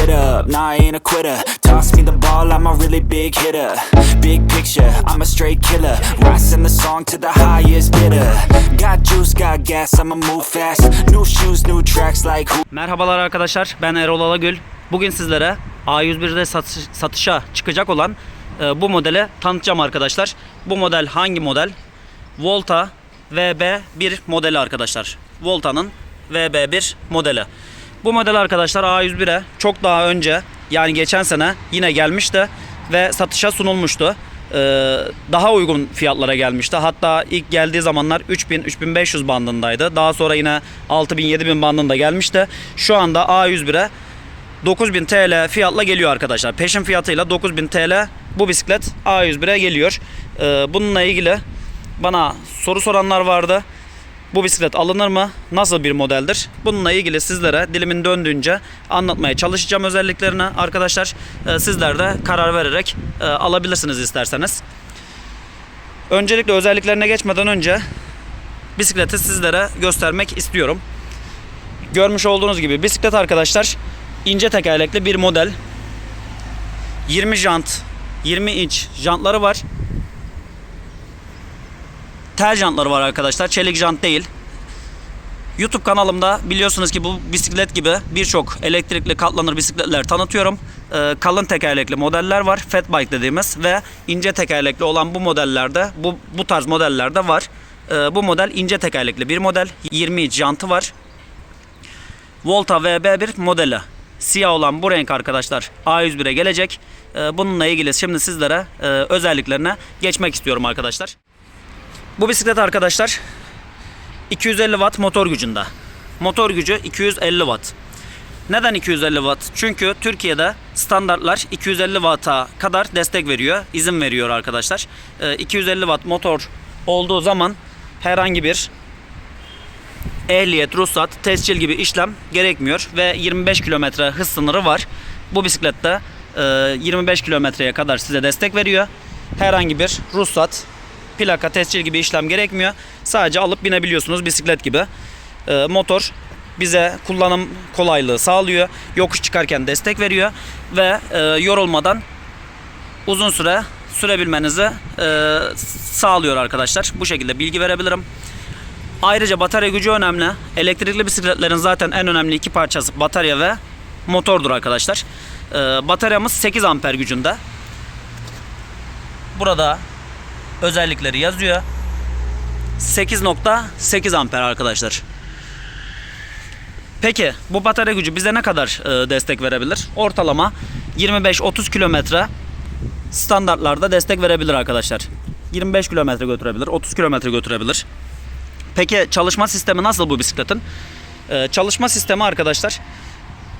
Get up, nah I ain't a quitter Toss me the ball, I'm a really big hitter Big picture, I'm a straight killer Rising the song to the highest bidder Got juice, got gas, I'ma move fast New shoes, new tracks like who Merhabalar arkadaşlar ben Erol Alagül. Bugün sizlere A101'de satış- satışa çıkacak olan e, bu modeli tanıtacağım arkadaşlar. Bu model hangi model? Volta VB1 modeli arkadaşlar. Volta'nın VB1 modeli. Bu model arkadaşlar A101'e çok daha önce yani geçen sene yine gelmişti ve satışa sunulmuştu. Ee, daha uygun fiyatlara gelmişti. Hatta ilk geldiği zamanlar 3000-3500 bandındaydı. Daha sonra yine 6000-7000 bandında gelmişti. Şu anda A101'e 9000 TL fiyatla geliyor arkadaşlar. Peşin fiyatıyla 9000 TL bu bisiklet A101'e geliyor. Ee, bununla ilgili bana soru soranlar vardı. Bu bisiklet alınır mı? Nasıl bir modeldir? Bununla ilgili sizlere dilimin döndüğünce anlatmaya çalışacağım özelliklerini. Arkadaşlar e, sizler de karar vererek e, alabilirsiniz isterseniz. Öncelikle özelliklerine geçmeden önce bisikleti sizlere göstermek istiyorum. Görmüş olduğunuz gibi bisiklet arkadaşlar ince tekerlekli bir model. 20 jant, 20 inç jantları var. Tel jantları var arkadaşlar. Çelik jant değil. YouTube kanalımda biliyorsunuz ki bu bisiklet gibi birçok elektrikli katlanır bisikletler tanıtıyorum. Ee, kalın tekerlekli modeller var. Fat bike dediğimiz ve ince tekerlekli olan bu modellerde bu bu tarz modellerde var. Ee, bu model ince tekerlekli bir model. 20 inç jantı var. Volta VB1 modeli. Siyah olan bu renk arkadaşlar A101'e gelecek. Ee, Bununla ilgili şimdi sizlere e, özelliklerine geçmek istiyorum arkadaşlar. Bu bisiklet arkadaşlar 250 watt motor gücünde. Motor gücü 250 watt. Neden 250 watt? Çünkü Türkiye'de standartlar 250 watt'a kadar destek veriyor, izin veriyor arkadaşlar. Ee, 250 watt motor olduğu zaman herhangi bir ehliyet, ruhsat, tescil gibi işlem gerekmiyor ve 25 kilometre hız sınırı var. Bu bisiklette e, 25 kilometreye kadar size destek veriyor. Herhangi bir ruhsat, plaka, tescil gibi işlem gerekmiyor. Sadece alıp binebiliyorsunuz bisiklet gibi. E, motor bize kullanım kolaylığı sağlıyor. Yokuş çıkarken destek veriyor ve e, yorulmadan uzun süre sürebilmenizi e, sağlıyor arkadaşlar. Bu şekilde bilgi verebilirim. Ayrıca batarya gücü önemli. Elektrikli bisikletlerin zaten en önemli iki parçası batarya ve motordur arkadaşlar. Ee, bataryamız 8 amper gücünde. Burada özellikleri yazıyor. 8.8 amper arkadaşlar. Peki bu batarya gücü bize ne kadar e, destek verebilir? Ortalama 25-30 kilometre standartlarda destek verebilir arkadaşlar. 25 kilometre götürebilir, 30 kilometre götürebilir. Peki çalışma sistemi nasıl bu bisikletin? Ee, çalışma sistemi arkadaşlar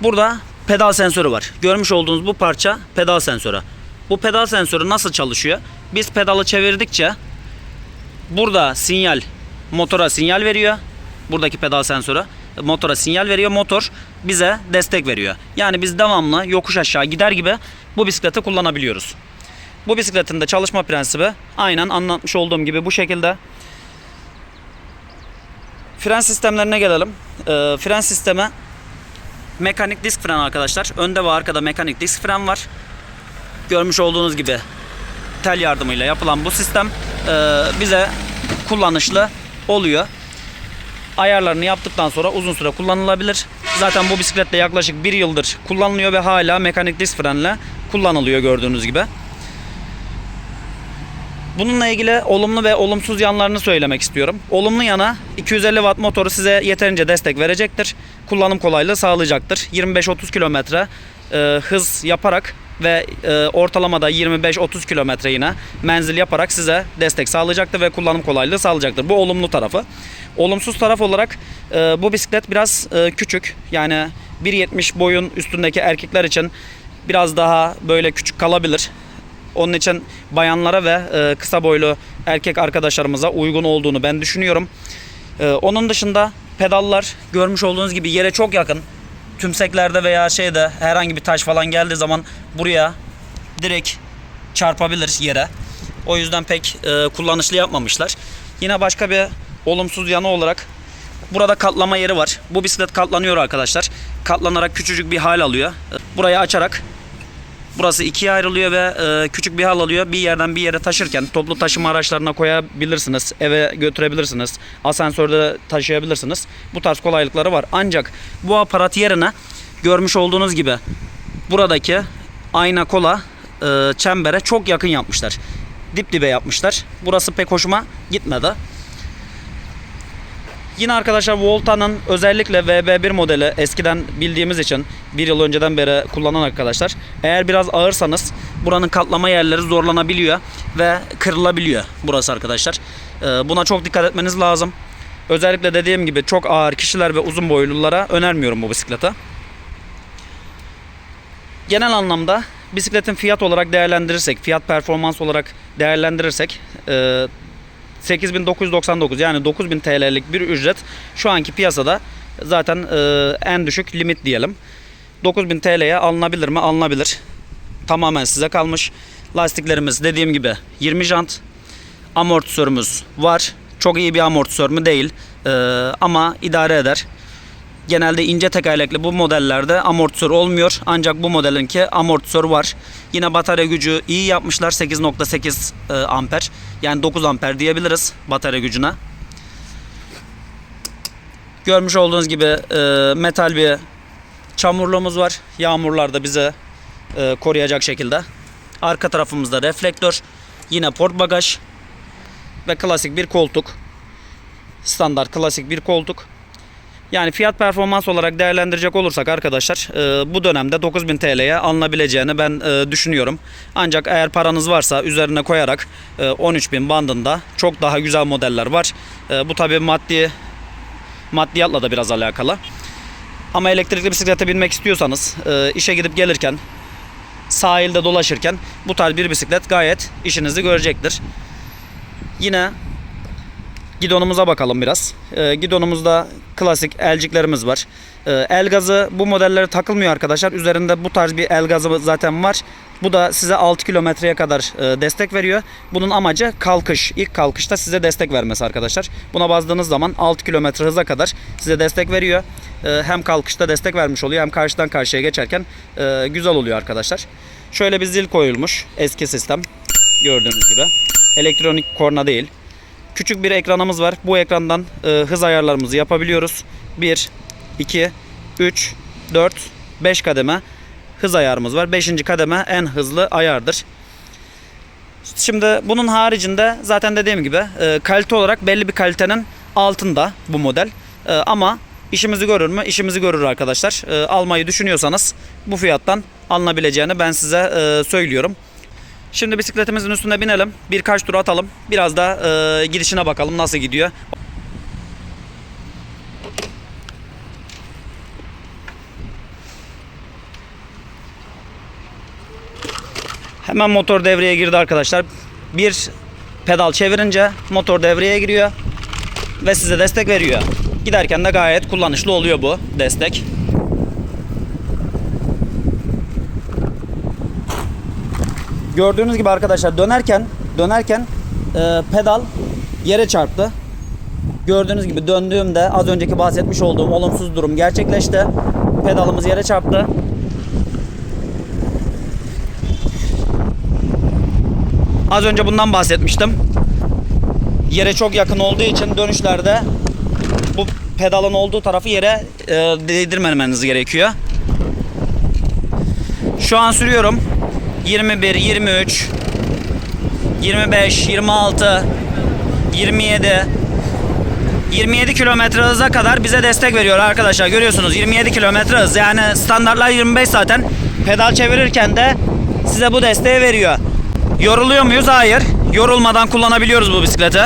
burada pedal sensörü var. Görmüş olduğunuz bu parça pedal sensörü. Bu pedal sensörü nasıl çalışıyor? Biz pedalı çevirdikçe burada sinyal motora sinyal veriyor. Buradaki pedal sensörü motora sinyal veriyor. Motor bize destek veriyor. Yani biz devamlı yokuş aşağı gider gibi bu bisikleti kullanabiliyoruz. Bu bisikletin de çalışma prensibi aynen anlatmış olduğum gibi bu şekilde. Fren sistemlerine gelelim. Ee, fren sistemi mekanik disk fren arkadaşlar. Önde ve arkada mekanik disk fren var. Görmüş olduğunuz gibi tel yardımıyla yapılan bu sistem e, bize kullanışlı oluyor. Ayarlarını yaptıktan sonra uzun süre kullanılabilir. Zaten bu bisikletle yaklaşık bir yıldır kullanılıyor ve hala mekanik disk frenle kullanılıyor gördüğünüz gibi. Bununla ilgili olumlu ve olumsuz yanlarını söylemek istiyorum. Olumlu yana 250 watt motoru size yeterince destek verecektir. Kullanım kolaylığı sağlayacaktır. 25-30 kilometre e, hız yaparak ve e, ortalamada 25-30 kilometre yine menzil yaparak size destek sağlayacaktır ve kullanım kolaylığı sağlayacaktır. Bu olumlu tarafı. Olumsuz taraf olarak e, bu bisiklet biraz e, küçük. Yani 1.70 boyun üstündeki erkekler için biraz daha böyle küçük kalabilir. Onun için bayanlara ve e, kısa boylu erkek arkadaşlarımıza uygun olduğunu ben düşünüyorum. Ee, onun dışında pedallar görmüş olduğunuz gibi yere çok yakın. Tümseklerde veya şeyde herhangi bir taş falan geldiği zaman buraya direkt çarpabilir yere. O yüzden pek e, kullanışlı yapmamışlar. Yine başka bir olumsuz yanı olarak burada katlama yeri var. Bu bisiklet katlanıyor arkadaşlar. Katlanarak küçücük bir hal alıyor. Burayı açarak Burası ikiye ayrılıyor ve e, küçük bir hal alıyor. Bir yerden bir yere taşırken toplu taşıma araçlarına koyabilirsiniz. Eve götürebilirsiniz. Asansörde taşıyabilirsiniz. Bu tarz kolaylıkları var. Ancak bu aparat yerine görmüş olduğunuz gibi buradaki ayna kola e, çembere çok yakın yapmışlar. Dip dibe yapmışlar. Burası pek hoşuma gitmedi. Yine arkadaşlar Volta'nın özellikle VB1 modeli eskiden bildiğimiz için bir yıl önceden beri kullanan arkadaşlar eğer biraz ağırsanız buranın katlama yerleri zorlanabiliyor ve kırılabiliyor burası arkadaşlar. Ee, Buna çok dikkat etmeniz lazım. Özellikle dediğim gibi çok ağır kişiler ve uzun boylulara önermiyorum bu bisikleti. Genel anlamda bisikletin fiyat olarak değerlendirirsek, fiyat performans olarak değerlendirirsek e, 8999 yani 9000 TL'lik bir ücret şu anki piyasada zaten e, en düşük limit diyelim. 9000 TL'ye alınabilir mi? Alınabilir. Tamamen size kalmış. Lastiklerimiz dediğim gibi 20 jant. Amortisörümüz var. Çok iyi bir amortisör mü değil. E, ama idare eder. Genelde ince tekerlekli bu modellerde amortisör olmuyor. Ancak bu modelinki amortisör var. Yine batarya gücü iyi yapmışlar. 8.8 e, amper. Yani 9 amper diyebiliriz batarya gücüne. Görmüş olduğunuz gibi e, metal bir çamurluğumuz var. Yağmurlarda bize e, koruyacak şekilde. Arka tarafımızda reflektör. Yine port bagaj. Ve klasik bir koltuk. Standart klasik bir koltuk. Yani fiyat performans olarak değerlendirecek olursak arkadaşlar e, bu dönemde 9000 TL'ye alınabileceğini ben e, düşünüyorum. Ancak eğer paranız varsa üzerine koyarak e, 13000 bandında çok daha güzel modeller var. E, bu tabi maddi maddiyatla da biraz alakalı. Ama elektrikli bisiklete binmek istiyorsanız e, işe gidip gelirken sahilde dolaşırken bu tarz bir bisiklet gayet işinizi görecektir. Yine Gidonumuza bakalım biraz. Ee, gidonumuzda klasik elciklerimiz var. Ee, el gazı bu modellere takılmıyor arkadaşlar. Üzerinde bu tarz bir el gazı zaten var. Bu da size 6 kilometreye kadar e, destek veriyor. Bunun amacı kalkış. İlk kalkışta size destek vermesi arkadaşlar. Buna bastığınız zaman 6 kilometre hıza kadar size destek veriyor. Ee, hem kalkışta destek vermiş oluyor hem karşıdan karşıya geçerken e, güzel oluyor arkadaşlar. Şöyle bir zil koyulmuş. Eski sistem. Gördüğünüz gibi. Elektronik korna değil. Küçük bir ekranımız var. Bu ekrandan e, hız ayarlarımızı yapabiliyoruz. 1, 2, 3, 4, 5 kademe hız ayarımız var. 5. kademe en hızlı ayardır. Şimdi bunun haricinde zaten dediğim gibi e, kalite olarak belli bir kalitenin altında bu model. E, ama işimizi görür mü? İşimizi görür arkadaşlar. E, almayı düşünüyorsanız bu fiyattan alınabileceğini ben size e, söylüyorum. Şimdi bisikletimizin üstüne binelim. Birkaç tur atalım. Biraz da e, gidişine bakalım nasıl gidiyor. Hemen motor devreye girdi arkadaşlar. Bir pedal çevirince motor devreye giriyor ve size destek veriyor. Giderken de gayet kullanışlı oluyor bu destek. Gördüğünüz gibi arkadaşlar dönerken dönerken e, pedal yere çarptı. Gördüğünüz gibi döndüğümde az önceki bahsetmiş olduğum olumsuz durum gerçekleşti. Pedalımız yere çarptı. Az önce bundan bahsetmiştim. Yere çok yakın olduğu için dönüşlerde bu pedalın olduğu tarafı yere e, değdirmemeniz gerekiyor. Şu an sürüyorum. 21, 23, 25, 26, 27, 27 kilometre hıza kadar bize destek veriyor arkadaşlar. Görüyorsunuz 27 kilometre hız. Yani standartlar 25 zaten. Pedal çevirirken de size bu desteği veriyor. Yoruluyor muyuz? Hayır. Yorulmadan kullanabiliyoruz bu bisikleti.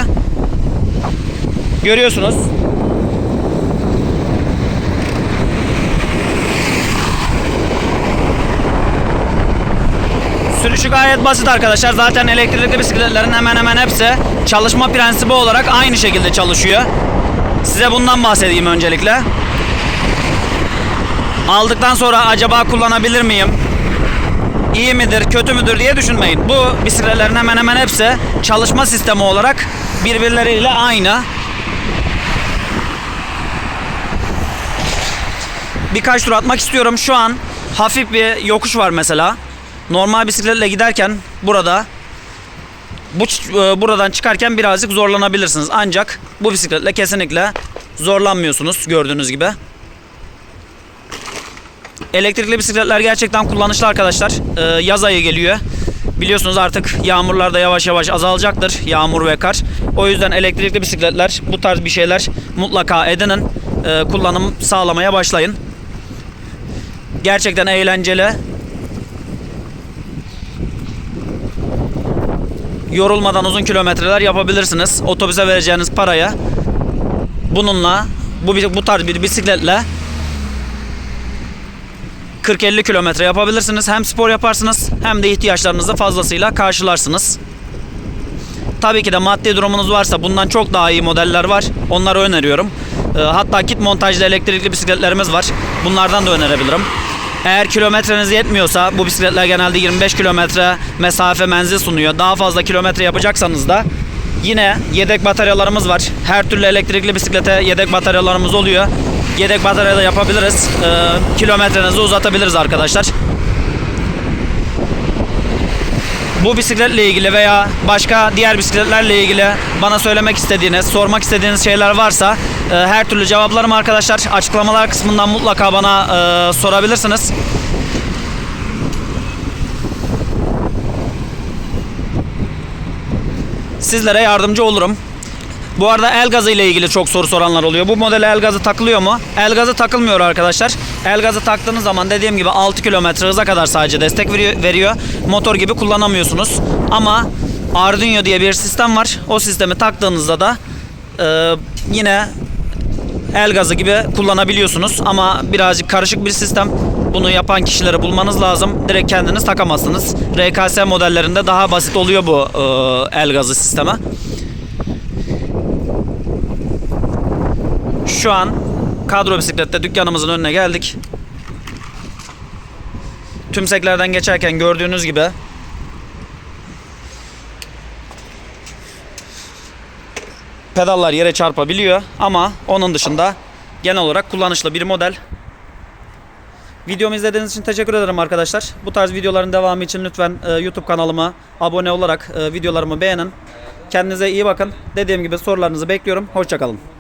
Görüyorsunuz. Sürüşü gayet basit arkadaşlar. Zaten elektrikli bisikletlerin hemen hemen hepsi çalışma prensibi olarak aynı şekilde çalışıyor. Size bundan bahsedeyim öncelikle. Aldıktan sonra acaba kullanabilir miyim? İyi midir, kötü müdür diye düşünmeyin. Bu bisikletlerin hemen hemen hepsi çalışma sistemi olarak birbirleriyle aynı. Birkaç tur atmak istiyorum. Şu an hafif bir yokuş var mesela. Normal bisikletle giderken burada bu e, buradan çıkarken birazcık zorlanabilirsiniz. Ancak bu bisikletle kesinlikle zorlanmıyorsunuz gördüğünüz gibi. Elektrikli bisikletler gerçekten kullanışlı arkadaşlar. Ee, yaz ayı geliyor. Biliyorsunuz artık yağmurlar da yavaş yavaş azalacaktır. Yağmur ve kar. O yüzden elektrikli bisikletler bu tarz bir şeyler mutlaka edinin. Ee, kullanım sağlamaya başlayın. Gerçekten eğlenceli. Yorulmadan uzun kilometreler yapabilirsiniz. Otobüse vereceğiniz paraya bununla bu bu tarz bir bisikletle 40-50 kilometre yapabilirsiniz. Hem spor yaparsınız hem de ihtiyaçlarınızı fazlasıyla karşılarsınız. Tabii ki de maddi durumunuz varsa bundan çok daha iyi modeller var. Onları öneriyorum. Ee, Hatta kit montajlı elektrikli bisikletlerimiz var. Bunlardan da önerebilirim. Eğer kilometreniz yetmiyorsa bu bisikletler genelde 25 kilometre mesafe menzil sunuyor. Daha fazla kilometre yapacaksanız da yine yedek bataryalarımız var. Her türlü elektrikli bisiklete yedek bataryalarımız oluyor. Yedek batarya da yapabiliriz. Ee, kilometrenizi uzatabiliriz arkadaşlar. Bu bisikletle ilgili veya başka diğer bisikletlerle ilgili bana söylemek istediğiniz, sormak istediğiniz şeyler varsa e, her türlü cevaplarım arkadaşlar. Açıklamalar kısmından mutlaka bana e, sorabilirsiniz. Sizlere yardımcı olurum. Bu arada el gazı ile ilgili çok soru soranlar oluyor. Bu modele el gazı takılıyor mu? El gazı takılmıyor arkadaşlar. El gazı taktığınız zaman dediğim gibi 6 kilometre hıza kadar sadece destek veriyor. Motor gibi kullanamıyorsunuz. Ama Arduino diye bir sistem var. O sistemi taktığınızda da e, yine el gazı gibi kullanabiliyorsunuz. Ama birazcık karışık bir sistem. Bunu yapan kişileri bulmanız lazım. Direkt kendiniz takamazsınız. RKS modellerinde daha basit oluyor bu e, el gazı sistemi. Şu an kadro bisiklette dükkanımızın önüne geldik. Tümseklerden geçerken gördüğünüz gibi pedallar yere çarpabiliyor ama onun dışında genel olarak kullanışlı bir model. Videomu izlediğiniz için teşekkür ederim arkadaşlar. Bu tarz videoların devamı için lütfen e, YouTube kanalıma abone olarak e, videolarımı beğenin. Kendinize iyi bakın. Dediğim gibi sorularınızı bekliyorum. Hoşçakalın.